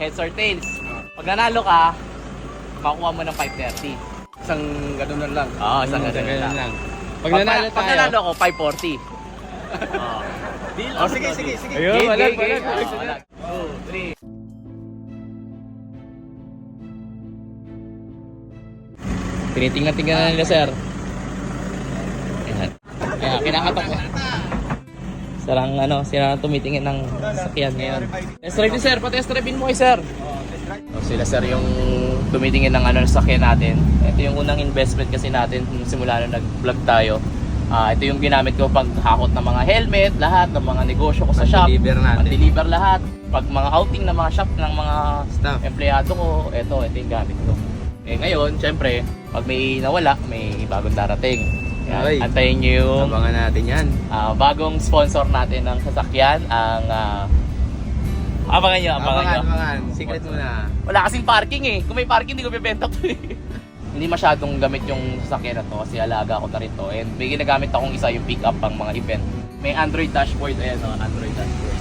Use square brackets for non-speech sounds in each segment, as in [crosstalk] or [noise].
Heads or tails? Pag nanalo ka, makuha mo ng 530. Isang ganun na lang. Oo, oh, isang Hmm, ganun lang. lang. Pag Pag, nanalo pag tayo. nanalo ko, 540. oh. Deal Oh, sige, sige, sige. Ayun, Game, walag, game, walag, game. walag. Oh, walag. Two, three. Tinitingnan-tingnan na nila, sir. Ayan. Kaya kinakatok ko. Sarang ano, sila ang tumitingin ng sakyan ngayon. Test drive din, sir. Pa-test drive mo kay sir. So, sila sir yung tumitingin ng ano ng sakyan natin. Ito yung unang investment kasi natin nung simula nung nag-vlog tayo. Ah, ito yung ginamit ko pag hakot ng mga helmet, lahat ng mga negosyo ko sa shop. Pang-deliver natin. Pang-deliver lahat. Pag mga outing ng mga shop ng mga Staff. empleyado ko, ito, ito yung gamit ko. Eh ngayon, syempre, pag may nawala, may bagong darating. Okay. antayin nyo yung Abangan natin yan. ah, bagong sponsor natin ng sasakyan, ang ah, abangan nyo, abangan nyo. abangan. Secret muna. Wala kasing parking eh. Kung may parking, hindi ko bibenta to eh. [laughs] hindi masyadong gamit yung sasakyan na to kasi alaga ko na rin to. And may ginagamit akong isa yung pick up pang mga event. May Android dashboard. Ayan o, Android dashboard.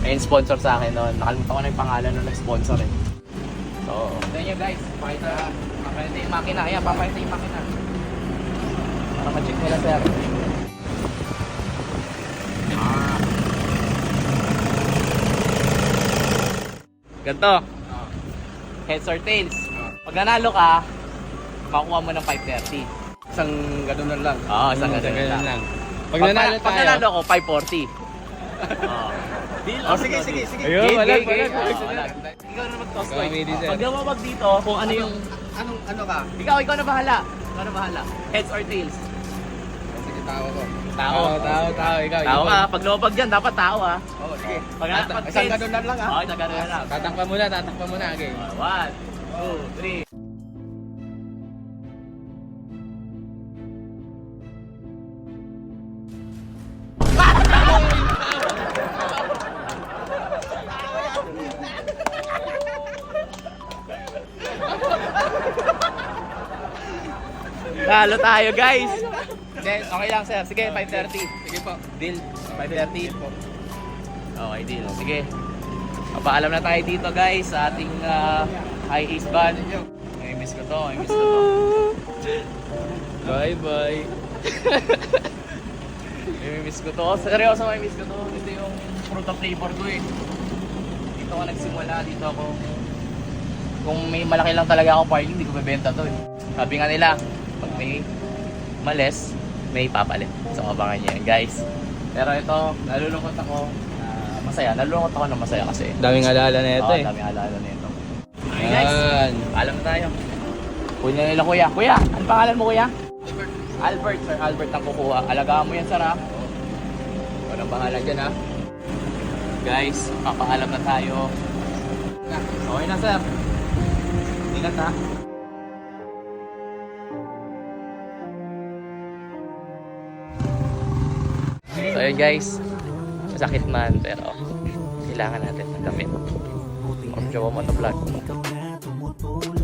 Ayun, sponsor sa akin no. Nakalimutan ko na yung pangalan nung nag-sponsor eh. So, tignan nyo guys. Pakita, papakita yung makina. Ayan, papakita yung makina. Para ma-check nila sir. Ah. Ganto. Heads or tails? Pag nanalo ka, makuha mo ng 530. Isang ganun lang. Oo, oh, isang Hmm, ganun lang. lang. Pag nanalo Pag tayo. nanalo ko, 540. oh. Deal Oh, sige, sige, sige. Ayun, Game, walag, game, game. Oh, walag. Ikaw na mag-toss coin. Pag lumabag dito, kung ano yung... Anong, ano ka? Ikaw, ikaw na bahala. Ikaw na bahala. Heads or tails? Tao ko. Tao. Tao, tao, tao. Ikaw, Tao ka. Pag lumabag dyan, dapat tao ha. Oh, sige. Pag, pag Isang tails- ganun lang ha. Oo, isang ganun lang. Tatakpan muna, tatakpan muna. Okay. One, two, three. Talo tayo guys. Okay lang sir. Sige, 5.30. Sige po. Deal. 5.30. Okay, deal. Sige. Papaalam na tayo dito guys sa ating uh, high ace band. Ay, miss ko to. Ay, miss ko to. [laughs] Bye, bye. [laughs] Ay, miss ko to. Seryoso, may miss ko to. Ito yung fruta flavor ko eh. Dito ako nagsimula. Dito ako kung may malaki lang talaga ako parking, hindi ko bebenta to eh. Sabi nga nila, pag may males, may papalit. So, abangan nyo yan, guys. Pero ito, nalulungkot ako. ah, masaya. Nalulungkot ako na masaya kasi. Daming alaala na ito Oo, eh. daming alala nito. Okay, guys. Yan. Alam na tayo. Kunya nila kuya. Kuya, ano pangalan mo kuya? Albert. Sir Albert ang kukuha. Alagaan mo yan, sir ha. Walang bahala dyan ha. Guys, papaalam na tayo. Okay na, sir. Ingat ha. So yun guys, masakit man pero kailangan natin ng gamit. From Jowa. Ikaw na tumutulong